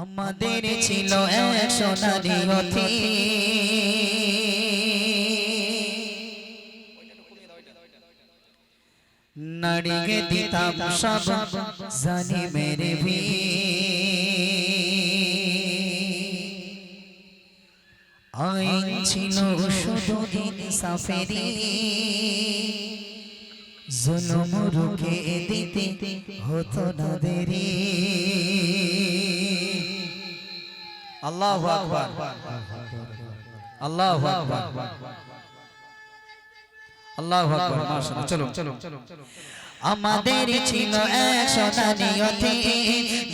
আমাদের ছিল এক সোনারি অথি নারীকে দিতাম সব জানি মেরে ভি আইন ছিল শুধু ইনসাফেরি জুলুম রুখে দিতে হতো না দেরি আল্লাহু আল্লাহু আল্লাহু আকবার, মাশাআল্লাহ। চলো আমাদের ছিল এক সোনালি অতি।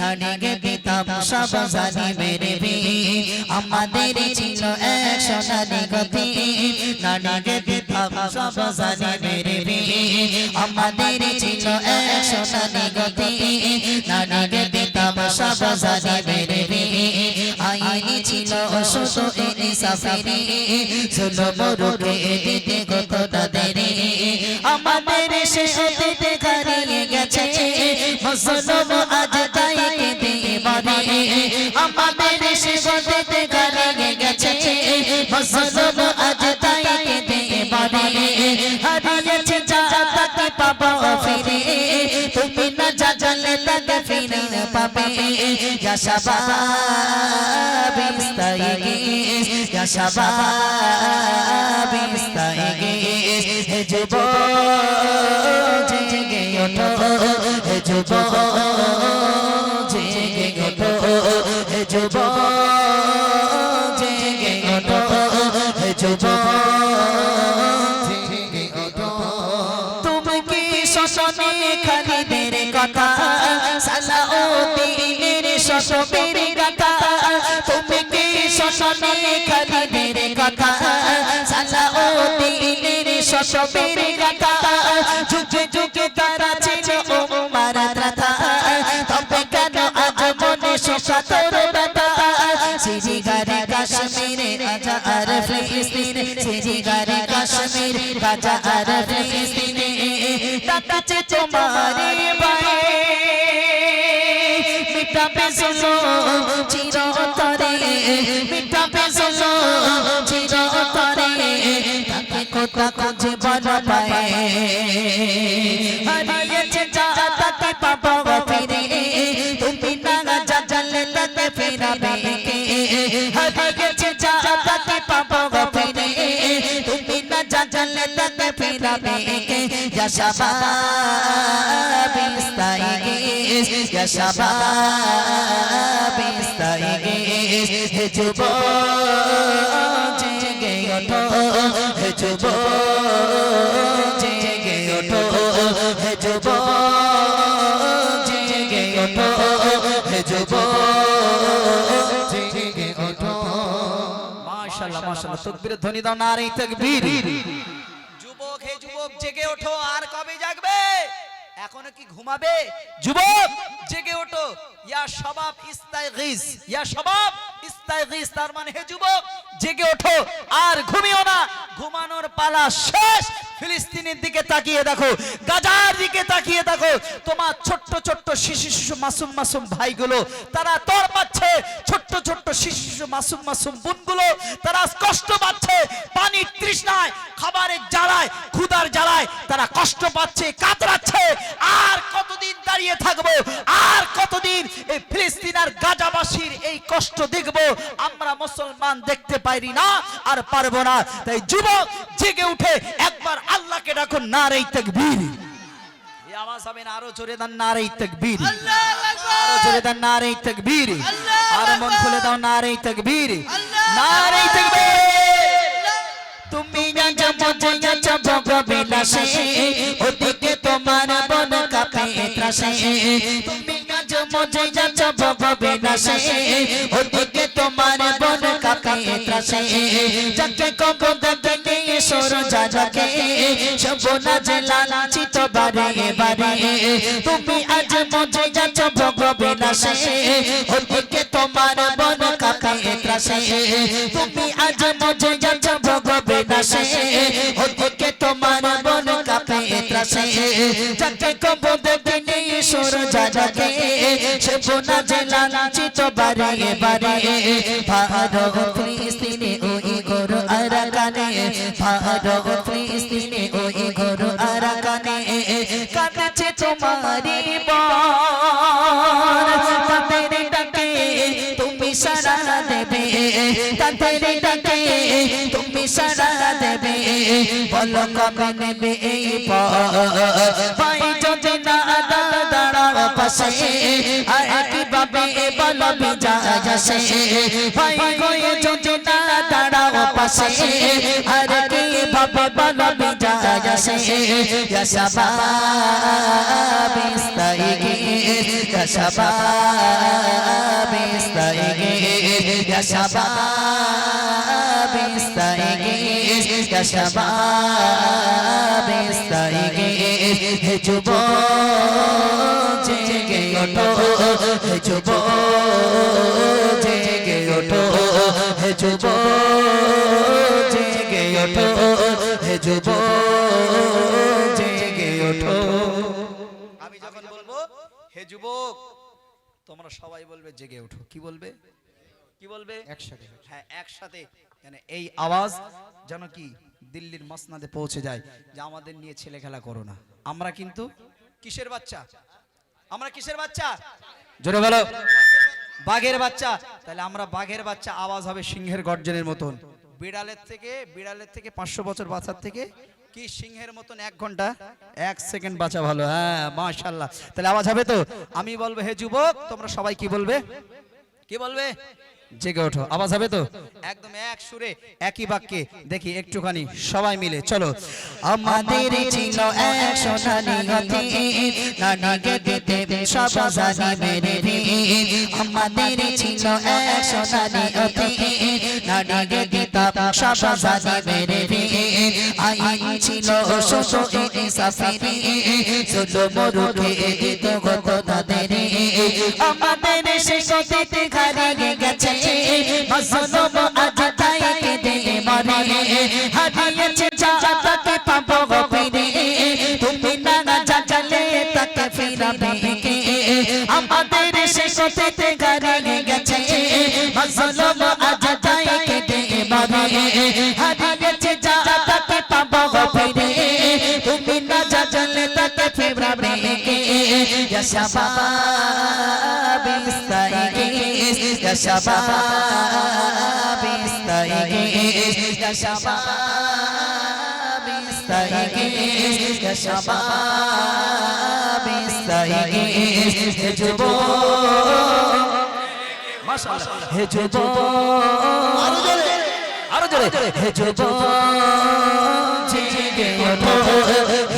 নারীকে দিতাম সব জানি মেরে আমাদের ছিল এক সোনালি গতি। নারীকে দিতাম সব জানি মেরে আমাদের ছিল এক সোনালি গতি। নারীকে দিতাম সব জানি মেরে আইনি ছিল শুধু ইনসাফেরি জুলুম রুখে দিতে কত তাদেরি আমাদের শেষ হতে হারিয়ে গেছে মুসলমান আজ তাই কেঁদে মরে আমাদের শেষ হতে হারিয়ে গেছে মুসলমান আজ তাই কেঁদে মরে হারিয়েছে যা তাকে পাবো ফিরে তুমি না যা জানলে তাকে ফিরে পাবে ইয়া শাবাব ইস্তাইগিস ইয়া শাবাব ইস্তাইগিস হে যুবক জেগে ওঠো হে যুবক জেগে ওঠো হে যুবক জেগে ওঠো হে শোষণে খালিদের কথা, সালাউদ্দিনের শশবের কথা তুমি কি শোষণে খালিদের কথা, সালাউদ্দিনের শশবের কথা যুগে যুগে তারা ছিল উম্মার ত্রাতা তবে কেন আজ মনে ব্যথা? সিরিগারে কাশ্মীরে আজা কাশ্মীর গাজা আর ফিলিস্তিনে চিরতরে তাকে কোথা খুঁজে বল পায়ে তাকে ফেরাবে কে শাবাব ইস্তাইগিস শাবাব ইস্তাইগিস হে যুবক জেগে ওঠো হে যুবক জেগে ওঠো হে যুবক জেগে ওঠো হে যুবক জেগে ওঠো মাশাআল্লাহ মাশাআল্লাহ তাকবীরের ধ্বনি দাও নারে তাকবীর। যুবক হে যুবক জেগে ওঠো, আর কবে জাগবে? এখনও কি ঘুমাবে? যুবক, জেগে ওঠো। ইয়া সবাব ইস্তাইগিস, ইয়া সবাব ইস্তাইগিস, তার মানে হে যুবক, জেগে ওঠো, আর ঘুমিও না। ঘুমানোর পালা শেষ। ফিলিস্তিনের দিকে তাকিয়ে দেখো, গাজার দিকে তাকিয়ে দেখো। তোমার ছোট্ট ছোট্ট শিশু শিশু, মাসুম মাসুম ভাইগুলো, তারা তর পাচ্ছে। ছোট্ট ছোট্ট শিশু শিশু, মাসুম মাসুম বোনগুলো, তারা কষ্ট পাচ্ছে। পারি না, আর পারব না। তাই যুবক, জেগে উঠে একবার আল্লাহকে ডাকুন না রে তাকবীর। মন খুলে দাও না না তুমি তোমার বন কাপে তুমি রাজা মজা চবক বিলাসে ওদিকে তোমার বন কাপে ত্রাসে যাকে কব দেখে সর যাকে সবনা জেলা চিত বারে বারে তুমি আজ মজা চবক বিলাসে ওদিকে তোমার বন কাপে ত্রাসে তুমি আজ মজা চবক বিলাসে ওদিকে তোমার বন কাপে ত্রাসে যাকে কব দেখে সুর জাজাকে সেবনা যে লাঞ্ছিত বারে বারে। ভারত ফিলিস্তিনে ওই গরু আরাকানে ভারত ফিলিস্তিনে ওই গরু আরাকানে। কাঁদছে তোমারি বন সারা দেবে বলো কবে নেবে এই পাই যদি না দাঁড়াও পাশে কীভাবে বলো বিজয় আসে ভাই গয়ে যদি না দাঁড়াও পাশে, আর কীভাবে বলো বিজয় আসে ইয়া শাবাব ইস্তাইগে ইয়া শাবাব শাবাব ইস্তাইগে হে যুবক জেগে ওঠো হে যুবক জেগে ওঠো হে যুবক জেগে ওঠো হে যুবক জেগে ওঠো আমি যখন বলব হে যুবক তোমরা সবাই বলবে জেগে ওঠো কি বলবে? কি বলবে? একসাথে। হ্যাঁ একসাথে। মানে এই আওয়াজ যেন কি দিল্লির মসনাদে পৌঁছে যায় যে আমাদের নিয়ে ছেলে খেলা করো না। আমরা কিন্তু কিসের বাচ্চা? আমরা কিসের বাচ্চা? জোরে বলো। বাঘের বাচ্চা। তাহলে আমরা বাঘের বাচ্চা আওয়াজ হবে সিংহের গর্জনের মতন। বিড়ালের থেকে বিড়ালের থেকে পাঁচশো বছর বাঁচার থেকে কি সিংহের মতন এক ঘণ্টা? এক সেকেন্ড বাঁচা ভালো। হ্যাঁ মাশাল্লাহ তাহলে আওয়াজ হবে তো? আমি বলব, হে যুবক, তোমরা সবাই কি বলবে? কি বলবে? জেগে ওঠো। আওয়াজ হবে তো? একদম এক সুরে একই বাক্যে দেখি একটুখানি সবাই মিলে চলো। আমাদের ছিল এক সোনালি অতীত নানিকে দিতে সব জানি মেরে বীর আমাদের ছিল এক সোনালি অতীত নানিকে দিতাম সব জানি মেরে বীর আইন ছিল শোষো এনে সাফিরি শুধু মরুকে দিত গত তাদের। আমাদের সে গতিতে হারিয়ে গেছে। মজলুম আজ তাই কেঁদে মরে হারিয়েছে যা তাকে পাবো ফিরে তুমি না জাগালে তাকে ফিরাবে আমাদের সে গতিতে হারিয়ে গেছে। মজলুম আজ তাই কেঁদে মরে হারিয়েছে যা পাবো ফিরে তুমি না জাগালে তাকে ফিরাবে আরও জোরে হে যুবক জেগে ওঠো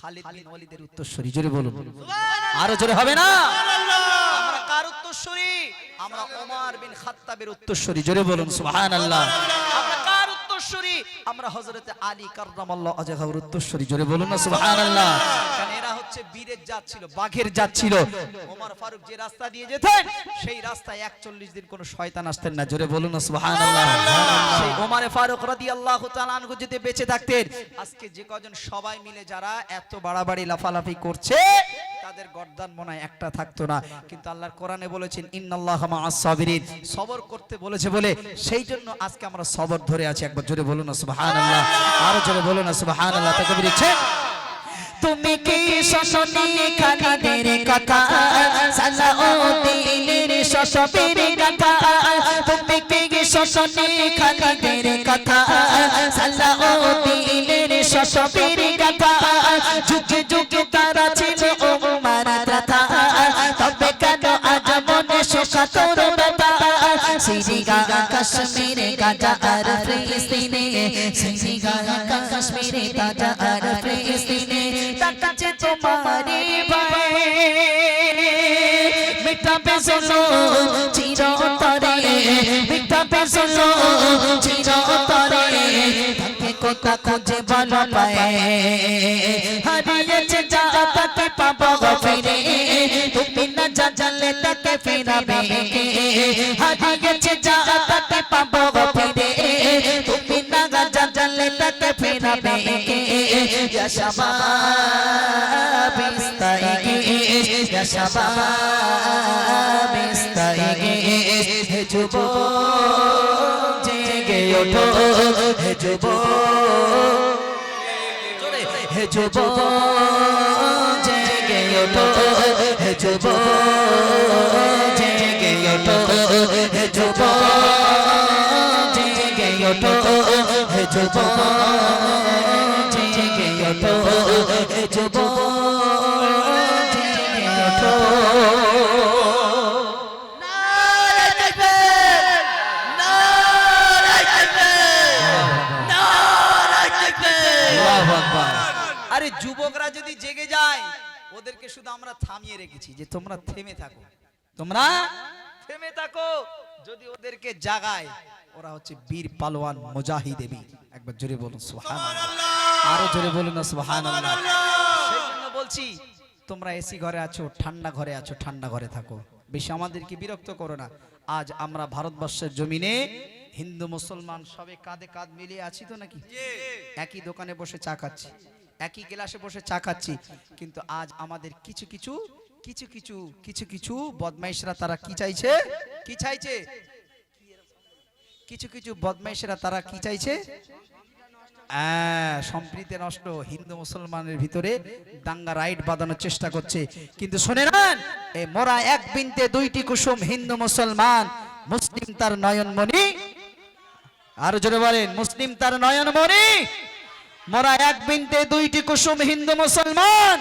খালিদ বিন ওয়ালিদের উত্তরসূরি। জোরে বলুন। আরও জোরে হবে না? আমরা কার উত্তরসূরি? আমরা ওমর বিন খাত্তাবের উত্তরসূরি। জোরে বলুন সুবহানাল্লাহ। আমরা কার উত্তরসূরি? আমরা হযরতে আলী কাররামাল্লাহু ওয়াজহার উত্তরসূরি। জোরে বলুন না সুবহানাল্লাহ। হচ্ছে বীরের জাত ছিল বাঘের জাত ছিল। ওমর ফারুক যে রাস্তা দিয়ে যেতেন সেই রাস্তায় 41 দিন কোনো শয়তান আসতেন না। জোরে বলুন সুবহানাল্লাহ। সেই ওমরে ফারুক রাদিয়াল্লাহু তাআলা আনহু যদি বেঁচে থাকতেন আজকে যে কজন সবাই মিলে যারা এত বাড়াবাড়ি লাফালাফি করছে তাদের গর্দান মনে একটা থাকতো না। কিন্তু আল্লাহর কোরআনে বলেছেন ইন্নাল্লাহ সাবিরিন। সবর করতে বলেছে বলে সেই জন্য আজকে আমরা সবর ধরে আছি। একবার জোরে বলুন সুবহানাল্লাহ। আরও জোরে বলুন সুবহানাল্লাহ। তাকবীর ইচ্ছে তুমি কি শোনি খালিদের কথা? সালাউদ্দিনের শশবীর কথা। তুমি কি শোনি খালিদের কথা? সালাউদ্দিনের শশবীর কথা। যুগে যুগে তারা ছিল উমার কথা তবে কেন আজ মনে শোকা তোর বাবা সিরিগা কাশ্মীরে গাজা আর ফিলিস্তিনে সিরিগা কাশ্মীরে গাজা আর ফিলিস্তিনে তাকাছে তোমারি ভাই মিটাবে জুলুম চির মিঠা পেছলো চিরতরে তাকে কথা খুঁজে বলো পায়ে। হারিয়েছে যা তাকে পাবো ফিরে, তুমি না যা জানলে তাকে ফিরাবে হারিয়েছে যা তাকে পাবো শাবাব ইস্তাইগিস, ইয়া শাবাব ইস্তাইগিস, হে যুবক জেগে ওঠো হে যুবক হে যুবক জেগে ওঠো হে যুবক জেগে ওঠো হে যুবক জেগে ওঠো হে যুবক ওঠো ওঠো আরে যুবকরা যদি জেগে যায় ওদেরকে শুধু আমরা থামিয়ে রেখেছি যে তোমরা থেমে থাকো। তোমরা থেমে থাকো। যদি ওদেরকে জাগায় ওরা হচ্ছে বীর পালোয়ান মুজাহিদে বীর একবার জোরে বলুন আরও জোরে বলুন না সেই জন্য বলছি তোমরা এসি ঘরে আছো ঠান্ডা ঘরে আছো ঠান্ডা ঘরে থাকো। বেশি আমাদেরকে বিরক্ত করো না। আজ আমরা ভারতবর্ষের জমিনে হিন্দু মুসলমান সবে কাঁধে কাঁধ মিলিয়ে আছি তো নাকি? একই দোকানে বসে চা খাচ্ছি একই গ্লাসে বসে চা খাচ্ছি কিন্তু আজ আমাদের কিছু কিছু কিছু কিছু কিছু কিছু বদমাইশরা তারা কি চাইছে? কি চাইছে? কিছু কিছু বদমাইশরা তারা কি চাইছে? সম্প্রীতি নষ্ট, হিন্দু মুসলমানের ভিতরে দাঙ্গা রাইট বাঁধানোর চেষ্টা করছে। কিন্তু শুনে নেন, এই মোরা এক বিনতে দুইটি কুসুম হিন্দু মুসলমান, মুসলিম তার নয়নমণি, আরও জোরে বলেন, মুসলিম তার নয়নমণি, মোরা এক বিনতে দুইটি কুসুম হিন্দু মুসলমান,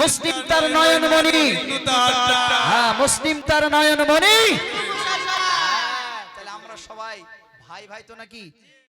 মুসলিম তার নয়নমণি। হ্যাঁ মুসলিম তার নয়নমণি। ভাই ভাই তো নাকি